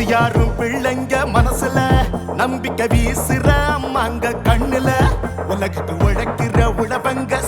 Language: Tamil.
எம்சிஆரும் பிள்ளைங்க மனசுல நம்பிக்கை வீசுற அம்மாங்க கண்ணுல. உலகத்து உழைக்கிற உழவங்க